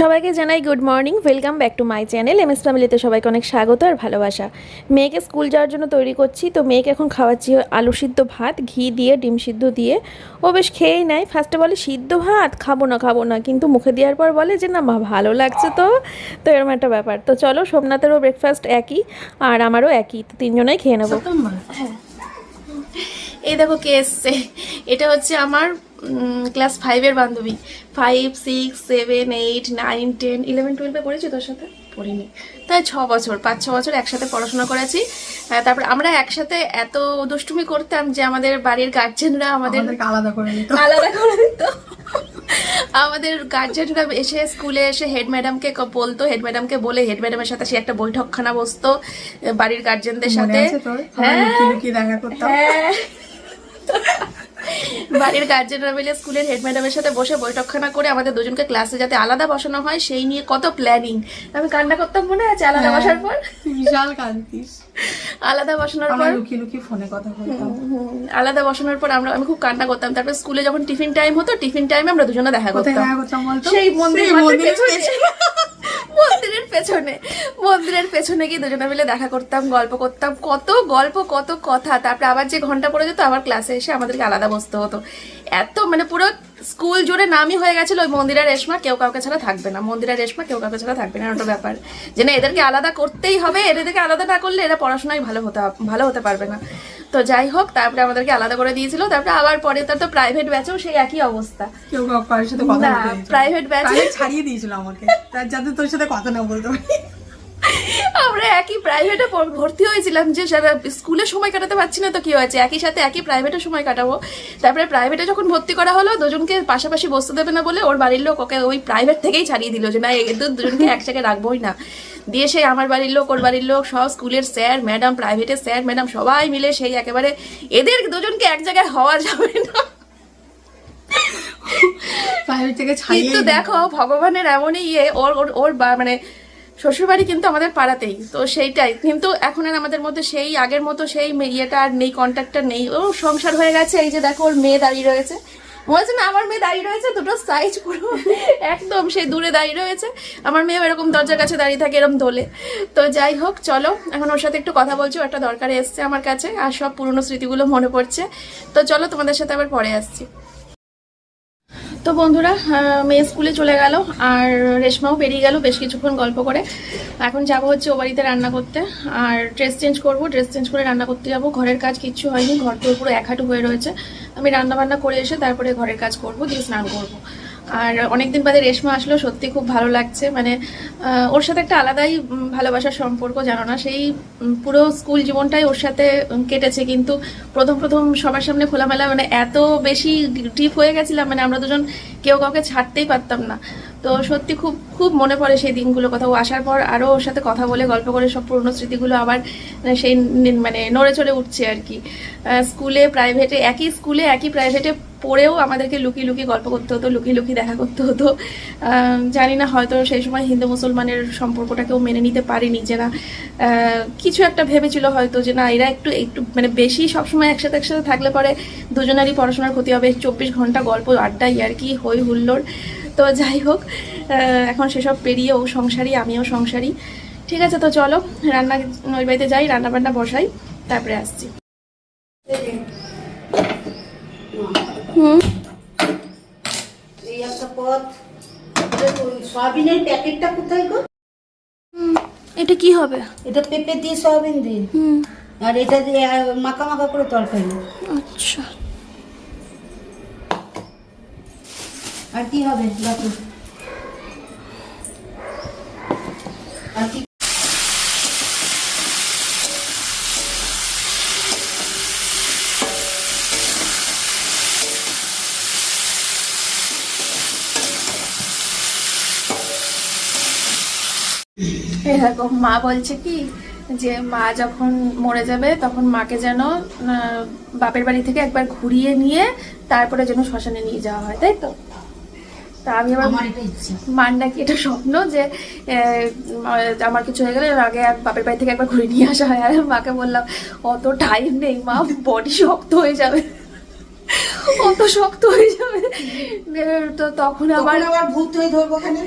সবাইকে জানাই good morning welcome back to my channel M S ফ্যামিলিতে সবাইকে অনেক স্বাগত আর ভালোবাসা। মেয়েকে স্কুল যাওয়ার জন্য তৈরি করছি, তো মেয়েকে এখন খাওয়াচ্ছি আলু সিদ্ধ ভাত, ঘি দিয়ে, ডিম সিদ্ধ দিয়ে। ও বেশ খেয়েই নেয় ফার্স্টে বলে সিদ্ধ ভাত, খাব না খাব না, কিন্তু মুখে দেওয়ার পর বলে যে, না মা, ভালো লাগছে তো। তো এরকম একটা ব্যাপার। তো চলো, সোমনাথেরও ব্রেকফাস্ট একই, আর আমারও একই, তো তিনজনেই খেয়ে নেব। এই দেখো কে এসছে। এটা হচ্ছে আমার ক্লাস ফাইভের বান্ধবী। Five six seven eight nine ten eleven টুয়েলভে পড়েছি তোর সাথে? পড়িনি। তাই ছ বছর পাঁচ ছ বছর একসাথে পড়াশোনা করেছি। তারপর আমরা একসাথে এত দুষ্টুমি করতাম যে আমাদের বাড়ির গার্জেনরা আমাদের আলাদা করে দিত। আলাদা করে দিত। আমাদের গার্জেনরা এসে স্কুলে এসে হেড ম্যাডামকে বলতো হেড ম্যাডামকে বলে হেড ম্যাডামের সাথে সে একটা বৈঠকখানা বসতো বাড়ির গার্জেনদের সাথে। লুকিয়ে দেখা করতাম। হ্যাঁ। বাড়ির গার্জেনরা মিলে স্কুলের হেড ম্যাডামের সাথে বসে বৈঠকখানা করে আমাদের দুজনকে ক্লাসে যাতে আলাদা বসানো হয় সেই নিয়ে কত প্ল্যানিং আমি কান্না করতাম মনে আছে আলাদা হ্যাঁ। বসার পর বিশাল কাঁদতিস আলাদা বসানোর পর লুকিয়ে লুকিয়ে ফোনে কথা বলতাম। আলাদা বসানোর পর আমরা আমি খুব কান্না করতাম। তারপর স্কুলে যখন টিফিন টাইম হতো টিফিন টাইমে আমরা দুজনে দেখা করতাম। সেই মন্দির। মন্দিরের পেছনে। মন্দিরের পেছনে। গিয়ে দুজনে মিলে দেখা করতাম গল্প করতাম। কত গল্প কত কথা। তারপরে আবার যে ঘণ্টা পড়ে যেত আবার ক্লাসে এসে আমাদেরকে আলাদা বসতে হতো। এত মানে পুরো স্কুল জুড়ে নামই হয়ে গেছিল ওই মন্দিরের রেশমা কেউ কাউকে ছাড়া থাকবে না। মন্দিরের রেশমা কেউ কাউকে ছাড়া থাকবে না ওটা ব্যাপার। যে না এদেরকে আলাদা করতেই হবে এদেরকে আলাদা না করলে এরা পড়াশোনায় ভালো হতে ভালো হতে পারবে না। তো যাই হোক তারপরে আমাদেরকে আলাদা করে দিয়েছিল তারপরে আবার পরে তার তো প্রাইভেট ব্যাচেও সেই একই অবস্থা। কেউ কারোর সাথে কথা batch- Private ছাড়িয়ে দিয়েছিল আমাকে। যাতে তোর সাথে কথা না বলতে পারি। আমরা একই প্রাইভেটে ভর্তি হয়েছিলাম যে সারা স্কুলে সময় কাটাতে পারছি না তো কি হয়েছে? একই সাথে একই প্রাইভেটে সময় কাটাবো। তারপরে প্রাইভেটে যখন ভর্তি করা হলো দুজনকে পাশাপাশি বসতে দেবে না বলে ওর বাড়ির লোক ওকে ওই প্রাইভেট থেকেই ছাড়িয়ে দিল যে না এদের দুজনকে এক জায়গায় রাখবোই না। দিয়ে সেই আমার বাড়ির লোক ওর বাড়ির লোক সব স্কুলের স্যার ম্যাডাম প্রাইভেটের স্যার ম্যাডাম সবাই মিলে সেই একেবারে এদের দুজনকে এক জায়গায় হওয়া যাবে না। প্রাইভেট থেকে ছাড়িয়ে কিন্তু দেখো ভগবানের এমনই ইয়ে ওর ওর ওর বা- মানে শ্বশুরবাড়ি কিন্তু আমাদের পাড়াতেই, তো সেইটাই। কিন্তু এখন আর আমাদের মধ্যে সেই আগের মতো সেই ইয়েটা আর নেই কন্ট্যাক্টটা নেই। ও সংসার হয়ে গেছে, এই যে দেখো ওর মেয়ে দাঁড়িয়ে রয়েছে। মনে না আমার মেয়ে দাঁড়িয়ে রয়েছে, দুটো সাইজ পুরো একদম সেই দূরে দাঁড়িয়ে রয়েছে। আমার মেয়েও এরকম দরজার কাছে দাঁড়িয়ে থাকে এরকম দোলে। তো যাই হোক, চলো, এখন ওর সাথে একটু কথা বলছি একটা দরকারে এসছে আমার কাছে, আর সব পুরনো স্মৃতিগুলো মনে পড়ছে। তো চলো তোমাদের সাথে আবার পরে আসছি। তো বন্ধুরা মেয়ে স্কুলে চলে গেল আর রেশমাও বেরিয়ে গেল বেশ কিছুক্ষণ গল্প করে। এখন যাব হচ্ছে ও বাড়িতে রান্না করতে। আর ড্রেস চেঞ্জ করব ড্রেস চেঞ্জ করে রান্না করতে যাব। ঘরের কাজ কিচ্ছু হয়নি, ঘর তো পুরো এক হাঁটু হয়ে রয়েছে। আমি রান্না বান্না করে এসে তারপরে ঘরের কাজ করব, দিয়ে স্নান করব। আর অনেকদিন বাদে রেশমা আসলো, সত্যি খুব ভালো লাগছে। মানে ওর সাথে একটা আলাদাই ভালোবাসার সম্পর্ক, জানো না? সেই পুরো স্কুল জীবনটাই ওর সাথে কেটেছে। কিন্তু প্রথম প্রথম সবার সামনে খোলামেলা মানে এত বেশি ডিপ হয়ে গেছিলাম মানে আমরা দুজন কেউ কাউকে ছাড়তেই পারতাম না। তো সত্যি খুব খুব মনে পড়ে সেই দিনগুলো কথা। ও আসার পর আরও ওর সাথে কথা বলে, গল্প করে সব পুরনো স্মৃতিগুলো আবার মানে সেই মানে নড়ে চড়ে উঠছে আর কি। স্কুলে প্রাইভেটে একই স্কুলে, একই প্রাইভেটে পড়েও আমাদেরকে লুকিয়ে লুকিয়ে গল্প করতে হতো, লুকিয়ে লুকিয়ে দেখা করতে হতো। জানি না, হয়তো সেই সময় হিন্দু মুসলমানের সম্পর্কটাকেও মেনে নিতে পারিনি যে না কিছু একটা ভেবেছিল হয়তো যে না, এরা একটু একটু মানে বেশি সবসময় একসাথে একসাথে থাকলে পরে দুজনেরই পড়াশোনার ক্ষতি হবে। চব্বিশ ঘণ্টা গল্প, আড্ডা, ইয়ার্কি হই হুল্লোড়। তো যাই হোক এখন সেসব পেরিয়ে ও সংসারী, আমিও সংসারী। ঠিক আছে, তো চলো, রান্না ওই বাড়িতে যাই রান্না বান্না বসাই, তারপরে আসছি। হুম। এই একটা পথ সয়াবিনের প্যাকেটটা কোথায় গো? হুম, এটা কি হবে? এটা পেঁপে দিয়ে সয়াবিন দিয়ে। হুম। আর এটা দিয়ে মাখা মাখা করে তরকারি। আচ্ছা। আর কি হবে? দেখো। আর কি এই দেখো মা বলছে কি যে মা যখন মরে যাবে তখন মাকে যেন বাপের বাড়ি থেকে একবার ঘুরিয়ে নিয়ে তারপরে যেন শ্মশানে নিয়ে যাওয়া হয় তাই তো? তা আমি আমার মার নাকি এটা স্বপ্ন যে আমার কিছু হয়ে গেলে আগে বাপের বাড়ি থেকে একবার ঘুরে নিয়ে আসা হয়। আর মাকে বললাম অত টাইম নেই মা বডি শক্ত হয়ে যাবে। অত শক্ত হয়ে যাবে। তো তখন আবার আবার ভূত হয়ে ধরবো ওখানে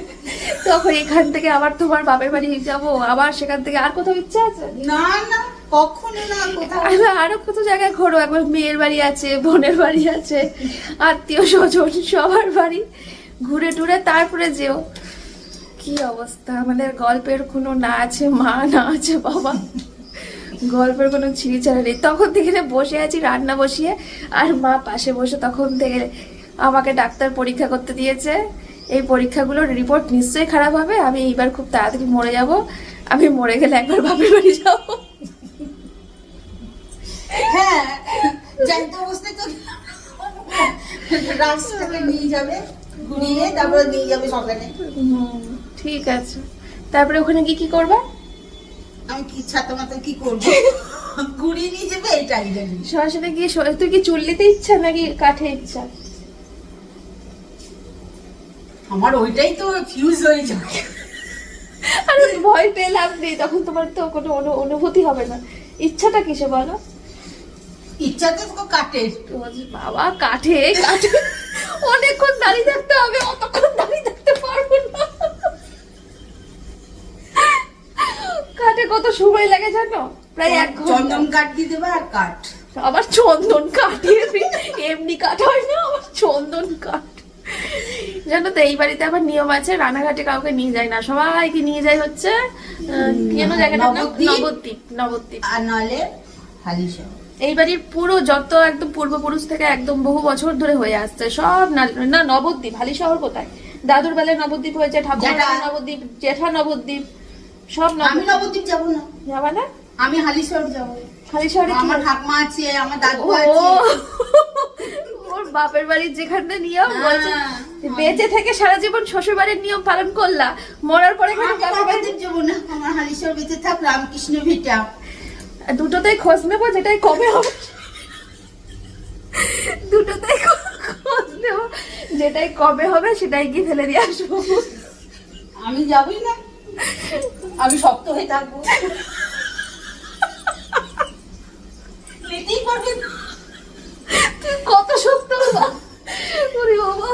তখন এখান থেকে আবার তোমার বাপের বাড়ি যাব আবার সেখান থেকে আর কোথাও ইচ্ছা আছে? না না কখনো না কোথাও। আরও কত জায়গায় ঘোরো একবার মেয়ের বাড়ি আছে বোনের বাড়ি আছে আত্মীয় স্বজন সবার বাড়ি। ঘুরে টুরে তারপরে যেও। কি অবস্থা? আমাদের গল্পের কোনো না আছে মা না আছে বাবা। গল্পের কোনো ছিঁড়ি ছিঁড়িছাড়া নেই। তখন থেকে বসে আছি রান্না বসিয়ে আর মা পাশে বসে তখন থেকে আমাকে ডাক্তার পরীক্ষা করতে দিয়েছে। এই পরীক্ষাগুলোর রিপোর্ট নিশ্চয়ই খারাপ হবে। আমি এইবার খুব তাড়াতাড়ি মরে যাব। আমি মরে গেলে একবার বাপের বাড়ি যাব। হ্যাঁ অবস্থায় তো নিয়ে যাবে ঘুরিয়ে তারপরে নিয়ে যাবে সকালে। ঠিক আছে। তারপরে ওখানে কি কি করবে? আমি কি ছাতা মাথা কি করব? ঘুরিয়ে নিয়ে যাবে এটাই জানি সরাসরি গিয়ে তুই কি চুল্লিতে ইচ্ছা নাকি কাঠে ইচ্ছা? আমার ওইটাই তো ফিউজ হয়ে যাবে। আরে ভয় পেয়ে লাভ নেই তখন তোমার তো কোনো অনু- অনুভূতি হবে না। ইচ্ছাটা কিসে বলো? ইচ্ছাতে তো কাটে বাবা কাঠে কাঠে। অনেকক্ষণ দাঁড়িয়ে থাকতে হবে অতক্ষণ দাঁড়িয়ে থাকতে পারব না। কাঠে কত সময় লাগে জানো? প্রায় এক ঘণ্টা। চন্দন কাঠ দিয়ে দেবে আর কাঠ। আবার চন্দন কাঠিয়ে এমনি কাঠ হয় না আবার চন্দন কাঠ। জানো তো এই বাড়িতে আবার নিয়ম আছে রানাঘাটে কাউকে নিয়ে যায় না। সবাইকে নিয়ে যায় হচ্ছে আহ, কি যেন জায়গাটার নাম? নবদ্বীপ। নবদ্বীপ আর হালিশা। এই বাড়ির পুরো যত একদম পূর্বপুরুষ থেকে একদম বহু বছর ধরে হয়ে আসছে সব না- না নবদ্বীপ। হালি শহর কোথায়? দাদুর বেলায় নবদ্বীপ হয়েছে ঠাকুর নবদ্বীপ জেঠা নবদ্বীপ। সব আমি নবদ্বীপ যাব না। যাবা না আমি হালিশহর যাব। খালি শহরে কি? আমার? ঠাকমা আছে আমার দাদু আছে। ওর বাপের বাড়ির যেখানে নিয়ম হ্যাঁ। বলছে বেঁচে থেকে সারা জীবন শ্বশুর বাড়ির নিয়ম পালন করলা মরার পরে কেন বাপের বাড়ি নবদ্বীপ যাব না। আমার হালিশহর বেঁচে থাক রামকৃষ্ণ ভিটা। দুটোতেই খোঁজ নেব যেটাই কবে হবে দুটোতেই খোঁজ নেব যেটাই কবে হবে সেটাই গিয়ে ফেলে দিয়ে আসব। আমি যাবই আমি শক্ত হয়ে থাকব। নিতেই পারবে তুই কত শক্ত ওরে বাবা।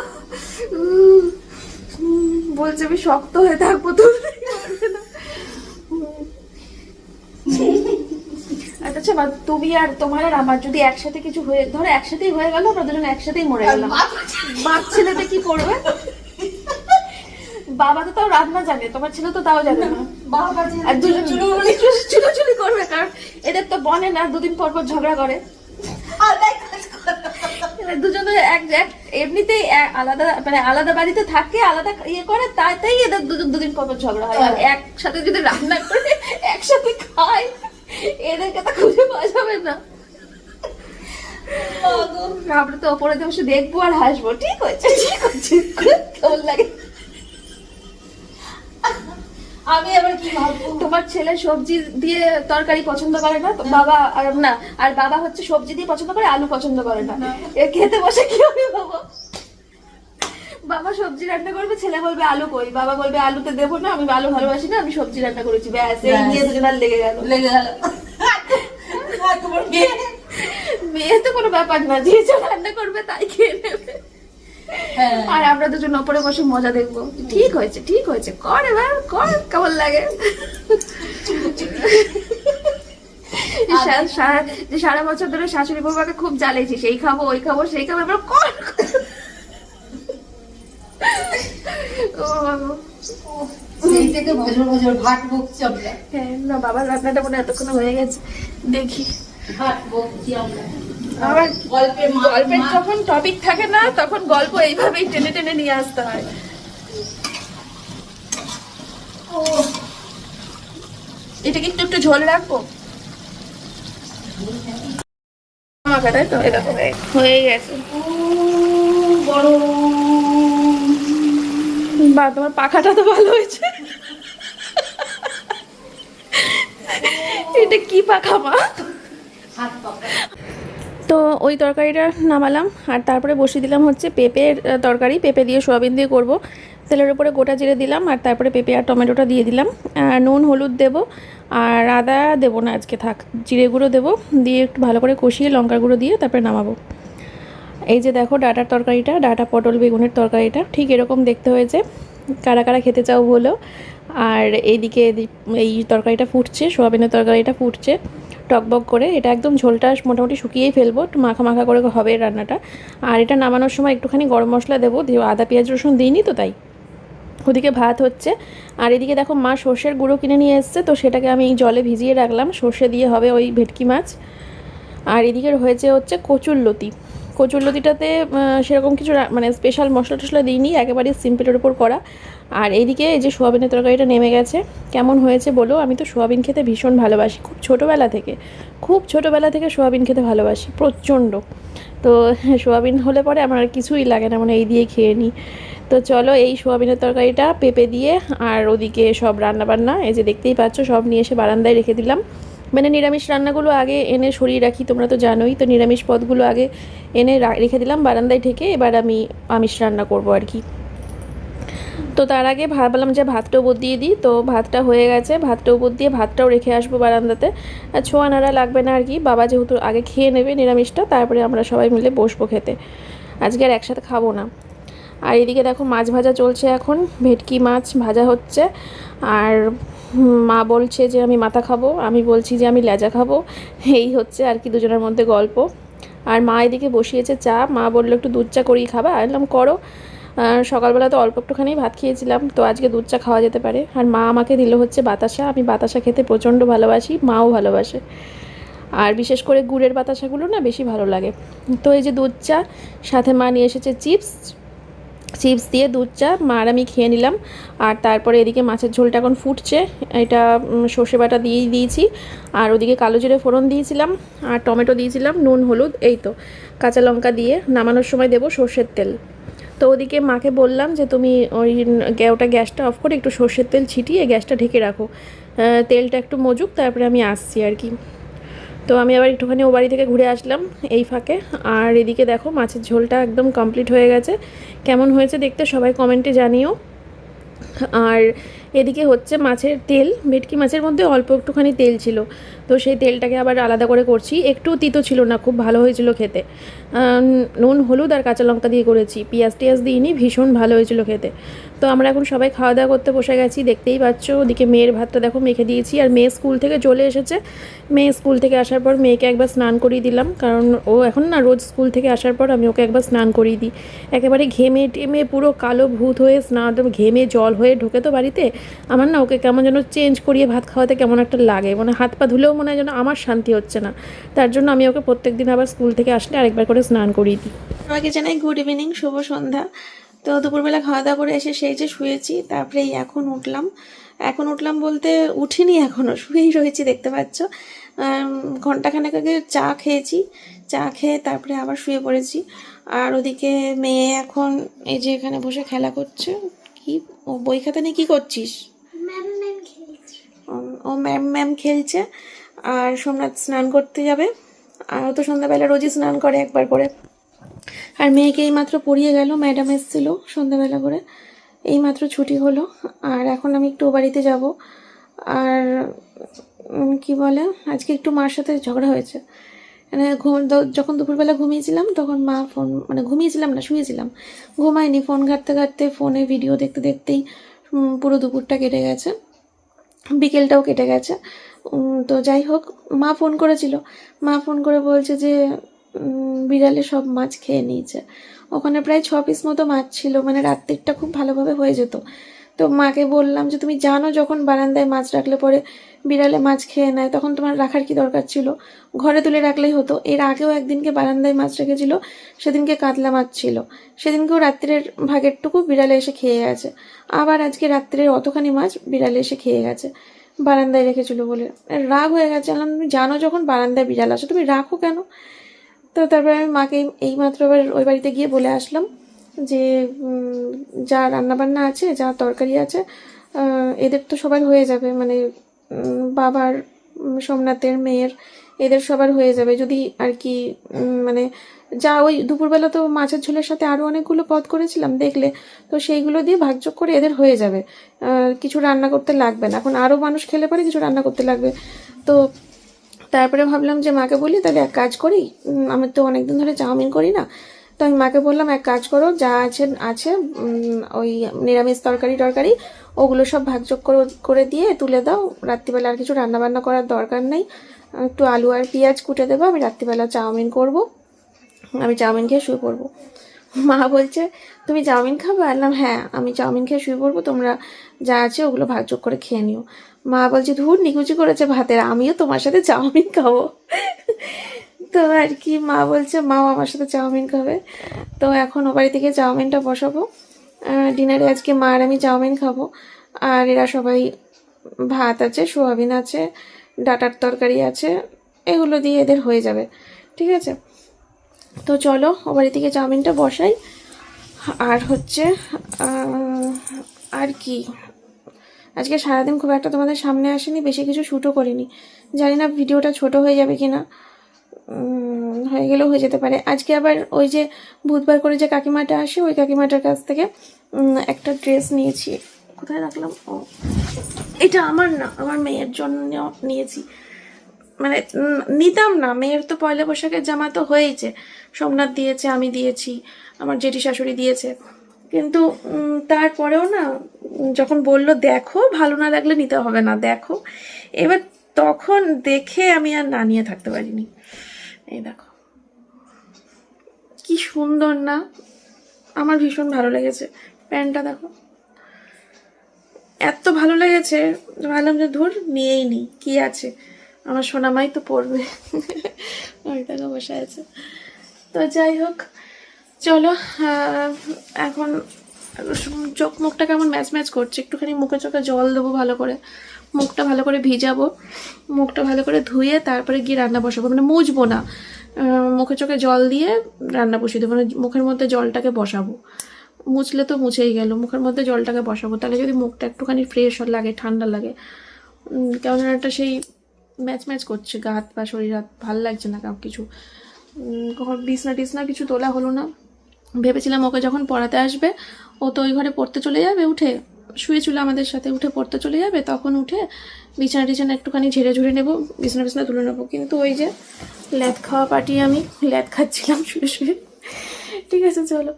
বলছে আমি শক্ত হয়ে থাকব তুমি পারবে আচ্ছা মা তুমি আর তোমার আর আমার যদি একসাথে কিছু হয়ে ধরো একসাথেই হয়ে গেল আমরা দুজন একসাথেই মরে গেলাম। বাপ- ছেলেতে কি করবে? বাবা তো তাও রান্না জানে তোমার ছেলে তো তাও জানে না। আর দুজন চুলোচুলি। চুলোচুলি করবে কারণ এদের তো বনে না দুদিন পর পর ঝগড়া করে। কাজ দুজনে এক এক এমনিতেই আলাদা মানে আলাদা বাড়িতে থাকে আলাদা ইয়ে করে তাতেই এদের দুজন দুদিন পর পর ঝগড়া হয়। আর একসাথে যদি রান্না করে একসাথে খায় এদেরকে তো খুঁজে পাওয়া যাবে না। আমরা তো ওপরে বসে দেখব আর হাসবো। ঠিক হয়েছে ঠিক হয়েছে। কেমন লাগে? আমি এবার কি ভাববো? তোমার ছেলে সবজি দিয়ে তরকারি পছন্দ করে না? বাবা আর না আর বাবা হচ্ছে সবজি দিয়ে পছন্দ করে আলু পছন্দ করে না। এ খেতে বসে কি হবে বাবা? বাবা সবজি রান্না করবে ছেলে বলবে আলু কই? বাবা বলবে আলুতে দেবো না আমি আলু ভালোবাসি না আমি সবজি রান্না করেছি। ব্যাস এই। নিয়ে দুজনের লেগে গেল। লেগে গেল। মেয়ে তো কোনো ব্যাপার না যে যা রান্না করবে তাই খেয়ে নেবে। আর আমরা দুজন ওপরে বসে মজা দেখব। ঠিক হয়েছে ঠিক হয়েছে। কর এবার কর কেমন লাগে? যে সারা বছর ধরে শাশুড়ি বৌমাকে খুব জ্বালিয়েছি সেই খাব ওই খাব সেই খাব এবার কর। ও বাবা। হ্যাঁ না বাবার রান্নাটা মনে হয় এতক্ষণ হয়ে গেছে। দেখি। ভাট বকছি আমরা? আবার গল্পের যখন টপিক থাকে না তখন গল্প এইভাবেই টেনে টেনে নিয়ে আসতে হয়। এটা কি একটু ঝোল রাখব? আমাকে তাই তো এরকম হয়ে গেছে। বা তোমার পাখাটা তো ভালো হয়েছে। এটা কি পাখা মা? তো ওই তরকারিটা নামালাম আর তারপরে বসিয়ে দিলাম হচ্ছে পেঁপের তরকারি। পেঁপে দিয়ে সোয়াবিন দিয়ে করব। তেলের উপরে গোটা জিরে দিলাম আর তারপরে পেঁপে আর টমেটোটা দিয়ে দিলাম। নুন, হলুদ দেব আর আদা দেবো না, আজকে থাক, জিরে গুঁড়ো দেবো। দিয়ে একটু ভালো করে কষিয়ে লঙ্কার গুঁড়ো দিয়ে তারপরে নামাবো। এই যে দেখো ডাটার তরকারিটা, ডাটা পটল বেগুনের তরকারিটা, ঠিক এরকম দেখতে হয়েছে। কারা কারা খেতে চাও বলো। আর এইদিকে এই তরকারিটা ফুটছে, সোয়াবিনের তরকারিটা ফুটছে। টকবক করে, এটা একদম ঝোলটা মোটামুটি শুকিয়েই ফেলব, একটু মাখা মাখা করে হবে রান্নাটা। আর এটা নামানোর সময় একটুখানি গরম মশলা দেবো দিয়ে আদা, পেঁয়াজ, রসুন দিইনি তো তাই। ওদিকে ভাত হচ্ছে। আর এদিকে দেখো মা সর্ষের গুঁড়ো কিনে নিয়ে এসছে, তো সেটাকে আমি এই জলে ভিজিয়ে রাখলাম। সর্ষে দিয়ে হবে ওই ভেটকি মাছ। আর এদিকে হয়েছে হচ্ছে কচুর লতি কচুর লতিটাতে সেরকম কিছু মানে স্পেশাল মশলা টশলা দিইনি একেবারে সিম্পলের উপর করা। আর এইদিকে এই যে সোয়াবিনের তরকারিটা নেমে গেছে, কেমন হয়েছে বলো? আমি তো সোয়াবিন খেতে ভীষণ ভালোবাসি, খুব ছোটোবেলা থেকে, খুব ছোটোবেলা থেকে সোয়াবিন খেতে ভালোবাসি, প্রচণ্ড। তো সোয়াবিন হলে পরে আমার কিছুই লাগে না মানে এই দিয়ে খেয়ে নিই। তো চলো এই সোয়াবিনের তরকারিটা পেঁপে দিয়ে আর ওদিকে সব রান্না বান্না এই যে দেখতেই পাচ্ছ, সব নিয়ে এসে বারান্দায় রেখে দিলাম। মানে নিরামিষ রান্নাগুলো আগে এনে সরিয়ে রাখি, তোমরা তো জানোই। তো নিরামিষ পদগুলো আগে এনে রেখে দিলাম, বারান্দায় ঢেকে এবার আমি আমিষ রান্না করব আর কি। তো তার আগে ভাবলাম যে ভাতটা উপর দিয়ে দিই, তো ভাতটা হয়ে গেছে। ভাতটা উপর দিয়ে ভাতটাও রেখে আসব বারান্দাতে। আর ছোঁয়া নাড়া লাগবে না আর কি, বাবা যেহেতু আগে খেয়ে নেবে নিরামিষটা, তারপরে আমরা সবাই মিলে বসবো খেতে। আজকে আর একসাথে খাব না। আর এদিকে দেখো মাছ ভাজা চলছে এখন, ভেটকি মাছ ভাজা হচ্ছে। আর মা বলছে যে আমি মাথা খাব, আমি বলছি যে আমি লেজা খাব। এই হচ্ছে আর কি দুজনের মধ্যে গল্প। আর মা এদিকে বসিয়েছে চা, মা বলল, একটু দুধ চা করিয়ে খাবা? আমি করো। সকালবেলা তো অল্প একটুখানি ভাত খেয়েছিলাম, তো আজকে দুধ চা খাওয়া যেতে পারে। আর মা আমাকে দিল হচ্ছে বাতাসা। আমি বাতাসা খেতে প্রচণ্ড ভালোবাসি, মাও ভালোবাসে। আর বিশেষ করে গুড়ের বাতাসাগুলো না বেশি ভালো লাগে। তো এই যে দুধ চা, সাথে মা নিয়ে এসেছে চিপস চিপস দিয়ে দুধ চা মা আর আমি খেয়ে নিলাম। আর তারপরে এদিকে মাছের ঝোলটা এখন ফুটছে। এটা সর্ষে বাটা দিয়েই দিয়েছি। আর ওদিকে কালো জিরে ফোড়ন দিয়েছিলাম। আর টমেটো দিয়েছিলাম, নুন, হলুদ, এই তো। কাঁচা লঙ্কা দিয়ে নামানোর সময় দেবো সর্ষের তেল। তো ওদিকে মাকে বললাম যে, তুমি ওই ওটা গ্যাসটা অফ করে একটু সর্ষের তেল ছিটিয়ে গ্যাসটা ঢেকে রাখো। তেলটা একটু মজুক, তারপরে আমি আসছি আর কি। তো আমি আবার একটুখানি ও বাড়ি থেকে ঘুরে আসলাম এই ফাঁকে। আর এদিকে দেখো মাছের ঝোলটা একদম কমপ্লিট হয়ে গেছে। কেমন হয়েছে দেখতে সবাই কমেন্টে জানিও। আর এদিকে হচ্ছে মাছের তেল, ভেটকি মাছের মধ্যে অল্প একটুখানি তেল ছিল। তো সেই তেলটাকে আবার আলাদা করে করছি। একটু তিতো ছিল না, খুব ভালো হয়েছিল খেতে। নুন, হলুদ আর কাঁচা লঙ্কা দিয়ে করেছি। পেঁয়াজ টিয়াজ দিইনি, ভীষণ ভালো হয়েছিল খেতে। তো আমরা এখন সবাই খাওয়া দাওয়া করতে বসে গেছি, দেখতেই পাচ্ছ ওদিকে মেয়ের ভাতটা দেখো মেখে দিয়েছি। আর মেয়ে স্কুল থেকে চলে এসেছে। মেয়ে স্কুল থেকে আসার পর মেয়েকে একবার স্নান করিয়ে দিলাম। কারণ ও এখন না রোজ স্কুল থেকে আসার পর আমি ওকে একবার স্নান করিয়ে দিই। একেবারে ঘেমে টেমে পুরো কালো ভূত হয়ে স্নান, ঘেমে জল হয়ে ঢোকে তো বাড়িতে। আমার না ওকে কেমন যেন চেঞ্জ করিয়ে ভাত খাওয়াতে কেমন একটা লাগে। মানে হাত পা ধুলেও মনে হয় যেন আমার শান্তি হচ্ছে না। তার জন্য আমি ওকে প্রত্যেক দিন আবার স্কুল থেকে আসলে আরেকবার করে স্নান করিয়ে দিই। আমাকে জানাই গুড ইভিনিং শুভ সন্ধ্যা। তো দুপুরবেলা খাওয়া দাওয়া করে এসে সেই যে শুয়েছি তারপরে এখন উঠলাম। এখন উঠলাম বলতে উঠিনি এখনও শুয়েই রয়েছি দেখতে পাচ্ছ। ঘন্টাখানেক আগে চা খেয়েছি চা খেয়ে তারপরে আবার শুয়ে পড়েছি। আর ওদিকে মেয়ে এখন এই যে এখানে বসে খেলা করছে। কি ও বই খাতা নিয়ে কী করছিস? ও- ও ম্যাম ম্যাম খেলছে। আর সোমনাথ স্নান করতে যাবে। আর তো সন্ধ্যাবেলা রোজই স্নান করে একবার করে। আর মেয়েকে এইমাত্র পড়িয়ে গেল, ম্যাডাম এসেছিল সন্ধ্যাবেলা করে। এইমাত্র ছুটি হলো, আর এখন আমি একটু বাড়িতে যাব। আর কি বলে, আজকে একটু মার সাথে ঝগড়া হয়েছে। মানে ঘুম যখন দুপুরবেলা ঘুমিয়েছিলাম, তখন মা ফোন মানে ঘুমিয়েছিলাম না, শুয়েছিলাম। ঘুমায়নি, ফোন ঘাঁটতে ঘাঁটতে, ফোনে ভিডিও দেখতে দেখতেই পুরো দুপুরটা কেটে গেছে। বিকেলটাও কেটে গেছে। তো যাই হোক, মা ফোন করেছিল। মা ফোন করে বলছে যে বিড়ালে সব মাছ খেয়ে নিয়েছে। ওখানে প্রায় ছ পিস মতো মাছ ছিল মানে রাত্রিটা খুব ভালোভাবে হয়ে যেত। তো মাকে বললাম যে, তুমি জানো যখন বারান্দায় মাছ রাখলে পরে বিড়ালে মাছ খেয়ে নেয়, তখন তোমার রাখার কি দরকার ছিল? ঘরে তুলে রাখলেই হতো। এর আগেও একদিনকে বারান্দায় মাছ রেখেছিল, সেদিনকে কাতলা মাছ ছিল। সেদিনকেও রাত্রের ভাগেরটুকু বিড়ালে এসে খেয়ে গেছে। আবার আজকে রাত্রের অতখানি মাছ বিড়ালে এসে খেয়ে গেছে। বারান্দায় রেখেছিল বলে। রাগ হয়ে গেছে বললাম তুমি জানো যখন বারান্দায় বিড়াল আসে, তুমি রাখো কেন? তো তারপরে আমি মাকে এইমাত্র আবার ওই বাড়িতে গিয়ে বলে আসলাম যে যা রান্নাবান্না আছে, যা তরকারি আছে এদের তো সবার হয়ে যাবে মানে বাবার সোমনাথের মেয়ের, এদের সবার হয়ে যাবে। যদি আর কি মানে যা ওই দুপুরবেলা তো মাছের ঝোলের সাথে আরও অনেকগুলো পদ করেছিলাম দেখলে, তো সেইগুলো দিয়ে ভাগযোগ করে এদের হয়ে যাবে। কিছু রান্না করতে লাগবে না। এখন আরও মানুষ খেলে পারে কিছু রান্না করতে লাগবে। তো তারপরে ভাবলাম যে মাকে বলি, তাহলে এক কাজ করি। আমি তো অনেকদিন ধরে চাউমিন করি না। তো আমি মাকে বললাম, এক কাজ করো, যা আছে আছে ওই নিরামিষ তরকারি, টরকারি, ওগুলো সব ভাগযোগ করে- দিয়ে তুলে দাও। রাত্রিবেলা আর কিছু রান্না বান্না করার দরকার নেই। একটু আলু আর পেঁয়াজ কুটে দেবো, আমি রাত্রিবেলা চাউমিন করব। আমি চাউমিন খেয়ে শুয়ে পড়ব। মা বলছে, তুমি চাউমিন খাবে? বললাম হ্যাঁ আমি চাউমিন খেয়ে শুয়ে পড়ব, তোমরা যা আছে ওগুলো ভাগযোগ করে খেয়ে নিও। মা বলছে, ধুর, নিকুচি করেছে ভাতের, আমিও তোমার সাথে চাউমিন খাব। তো আর কি, মা বলছে, মাও আমার সাথে চাউমিন খাবে। তো এখন ও বাড়ি থেকে চাউমিনটা বসাবো। ডিনারে আজকে মা আর আমি চাউমিন খাব। আর এরা সবাই ভাত আছে, সোয়াবিন আছে, ডাটার তরকারি আছে, এগুলো দিয়ে এদের হয়ে যাবে, ঠিক আছে? তো চলো, ও বাড়ি থেকে চাউমিনটা বসাই। আর হচ্ছে আর কি? আজকে সারাদিন খুব একটা তোমাদের সামনে আসেনি, বেশি কিছু শ্যুটও করিনি। জানি না ভিডিওটা ছোট হয়ে যাবে কি না হয়ে গেলেও হয়ে যেতে পারে। আজকে আবার ওই যে বুধবার করে যে কাকিমাটা আসে, ওই কাকিমাটার কাছ থেকে একটা ড্রেস নিয়েছি। কোথায় রাখলাম? ও, এটা আমার না, আমার মেয়ের জন্য নিয়েছি। মানে নিতাম না। মেয়ের তো পয়লা বৈশাখের জামা তো হয়েইছে। সোমনাথ দিয়েছে, আমি দিয়েছি, আমার জেঠি শাশুড়ি দিয়েছে। কিন্তু তারপরেও না, যখন বলল, দেখো, ভালো না লাগলে নিতে হবে না, দেখো। এবার তখন দেখে আমি আর না নিয়ে থাকতে পারিনি। এই দেখো। কি সুন্দর না? আমার ভীষণ ভালো লেগেছে। প্যান্টটা দেখো। এত ভালো লেগেছে। ভাবলাম যে, ধুর, নিয়েই নি। কি আছে? আমার সোনামাই তো পড়বে। ওই টাকা বসে আছে। তো যাই হোক, চলো এখন চোখ মুখটা কেমন ম্যাচ ম্যাচ করছে? একটুখানি মুখে চোখে জল দেবো ভালো করে। মুখটা ভালো করে ভিজাবো। মুখটা ভালো করে ধুয়ে তারপরে গিয়ে রান্না বসাবো। মানে মুছবো না। মুখে চোখে জল দিয়ে রান্না বসিয়ে দেবো। মানে মুখের মধ্যে জলটাকে বসাবো। মুছলে তো মুছেই গেল। মুখের মধ্যে জলটাকে বসাবো। তাহলে যদি মুখটা একটুখানি ফ্রেশ লাগে, ঠান্ডা লাগে। কেমন একটা সেই ম্যাচ ম্যাচ করছে, গা হাত পা, শরীর হাত, ভালো লাগছে না কাউ কিছু। কখন বিছনা টিছনা কিছু তোলা হলো না। ভেবেছিলাম ওকে যখন পড়াতে আসবে, ও তো ওই ঘরে পড়তে চলে যাবে, উঠে শুয়েছিল আমাদের সাথে উঠে পড়তে চলে যাবে, তখন উঠে বিছানা টিছানা একটুখানি ঝেড়ে ঝুড়ে নেব, বিছানা বিছানা তুলে নেব। কিন্তু ওই যে ল্যাদ খাওয়া পাটি আমি ল্যাদ খাচ্ছিলাম শুয়ে শুয়ে। ঠিক আছে, চলো।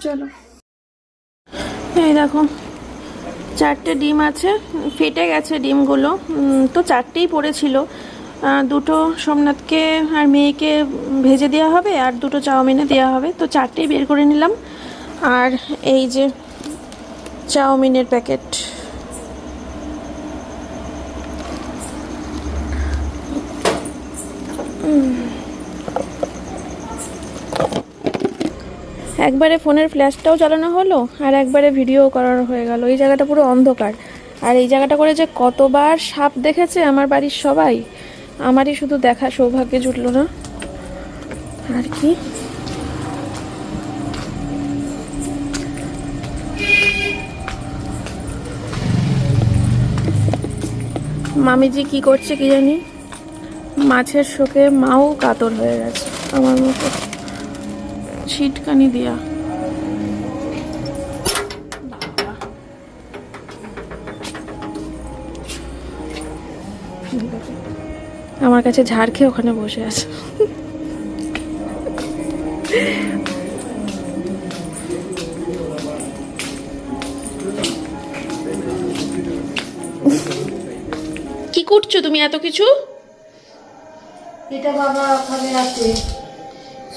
চলো। এই দেখো চারটে ডিম আছে, ফেটে গেছে ডিমগুলো। তো চারটেই পড়েছিল। দুটো সোমনাথকে আর মেয়েকে ভেজে দেওয়া হবে আর দুটো চাউমিনে দেওয়া হবে। তো চারটেই বের করে নিলাম। আর এই যে চাউমিনের প্যাকেট। একবারে ফোনের ফ্ল্যাশটাও চালানো হলো আর একবারে ভিডিও করার হয়ে গেল। এই জায়গাটা পুরো অন্ধকার। আর এই জায়গাটা করে যে কতবার সাপ দেখেছে আমার বাড়ির সবাই, আমারই শুধু দেখা সৌভাগ্যে জুটলো না। আর কি? মামিজি কি করছে কি জানি? মাছের শোকে মাও কাতর হয়ে গেছে আমার মতো। ছিটকানি দেয়া। আমার কাছে ঝাড় খেয়ে ওখানে বসে আছে। কি করছ তুমি এত কিছু? এটা বাবা খাবে রাতে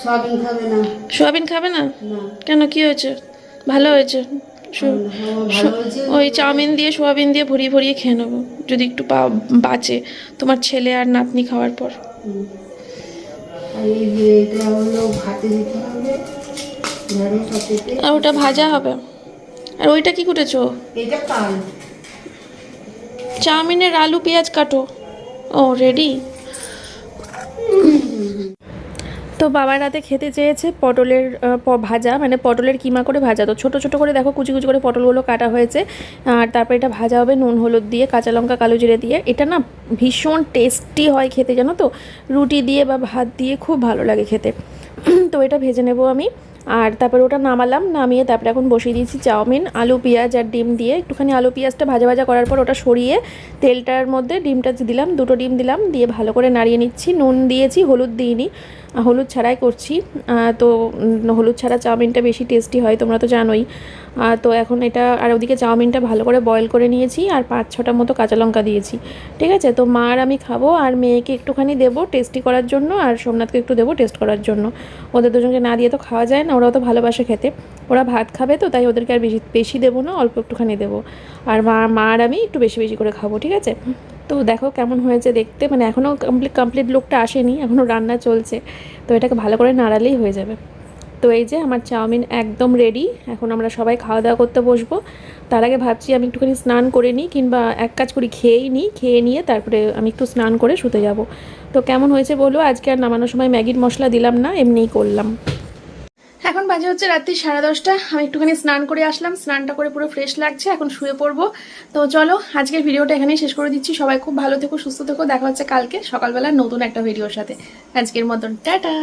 সয়াবিন খাবে না। সোয়াবিন খাবে না? কেন? কি হয়েছে? ভালো হয়েছে? ভালো হয়েছে। ওই চাউমিন দিয়ে সোয়াবিন দিয়ে ভরিয়ে ভরিয়ে খেয়ে নেব যদি একটু পা- বাঁচে তোমার ছেলে আর নাতনি খাওয়ার পর। আর ওটা ভাজা হবে? আর ওইটা কি কুটেছো? চাউমিনের আলু পেঁয়াজ কাটো। ও রেডি তো বাবার রাতে খেতে চেয়েছে পটলের ভাজা মানে পটলের কিমা করে ভাজা। তো ছোট ছোট করে দেখো, কুচি কুচি করে পটলগুলো কাটা হয়েছে। আর তারপর এটা ভাজা হবে নুন, হলুদ দিয়ে, কাঁচা লঙ্কা, কালো জিরে দিয়ে। এটা না ভীষণ টেস্টি হয় খেতে, জানো তো? রুটি দিয়ে বা ভাত দিয়ে খুব ভালো লাগে খেতে। তো এটা ভেজে নেব আমি। আর তারপরে ওটা নামালাম, নামিয়ে তারপরে এখন বসিয়ে দিয়েছি চাউমিন, আলু, পেঁয়াজ আর ডিম দিয়ে। একটুখানি আলু, পেঁয়াজটা ভাজা ভাজা করার পর ওটা সরিয়ে তেলটার মধ্যে ডিমটা দিলাম, দুটো ডিম দিলাম, দিয়ে ভালো করে নাড়িয়ে নিচ্ছি। নুন দিয়েছি, হলুদ দিইনি। হলুদ ছাড়াই করছি। তো হলুদ ছাড়া চাউমিনটা বেশি টেস্টি হয়, তোমরা তো জানোই। তো এখন এটা, আর ওদিকে চাউমিনটা ভালো করে বয়েল করে নিয়েছি, আর পাঁচ ছটা মতো কাঁচা লঙ্কা দিয়েছি। ঠিক আছে? তো মা আর আমি খাব, আর মেয়েকে একটুখানি দেবো টেস্টি করার জন্য, আর সোমনাথকে একটু দেবো টেস্ট করার জন্য। ওদের দুজনকে না দিয়ে তো খাওয়া যায় না, ওরাও তো ভালোবাসে খেতে। ওরা ভাত খাবে তো, তাই ওদেরকে আর বেশি বেশি দেবো না, অল্প একটুখানি দেবো। আর মা মা আর আমি একটু বেশি বেশি করে খাব, ঠিক আছে? তো দেখো কেমন হয়েছে দেখতে। মানে এখনও কমপ্লিট কমপ্লিট লুকটা আসেনি, এখনও রান্না চলছে। তো এটাকে ভালো করে নাড়ালেই হয়ে যাবে। তো এই যে আমার চাউমিন একদম রেডি এখন আমরা সবাই খাওয়া দাওয়া করতে বসবো। তার আগে ভাবছি আমি একটুখানি স্নান করে নিই, কিংবা এক কাজ করি, খেয়েই নিই, খেয়ে নিয়ে তারপরে আমি একটু স্নান করে শুতে যাব। তো কেমন হয়েছে বলো, আজকে আর নামানোর সময় ম্যাগির মশলা দিলাম না, এমনিই করলাম। এখন বাজে হচ্ছে রাত্রি সাড়ে দশটা। আমি একটুখানি স্নান করে আসলাম, স্নানটা করে পুরো ফ্রেশ লাগছে, এখন শুয়ে পড়ব। তো চলো, আজকের ভিডিওটা এখানেই শেষ করে দিচ্ছি। সবাই খুব ভালো থেকো, সুস্থ থেকো। দেখা হচ্ছে কালকে, সকালবেলা নতুন একটা ভিডিওর সাথে। আজকের মতন, টাটা!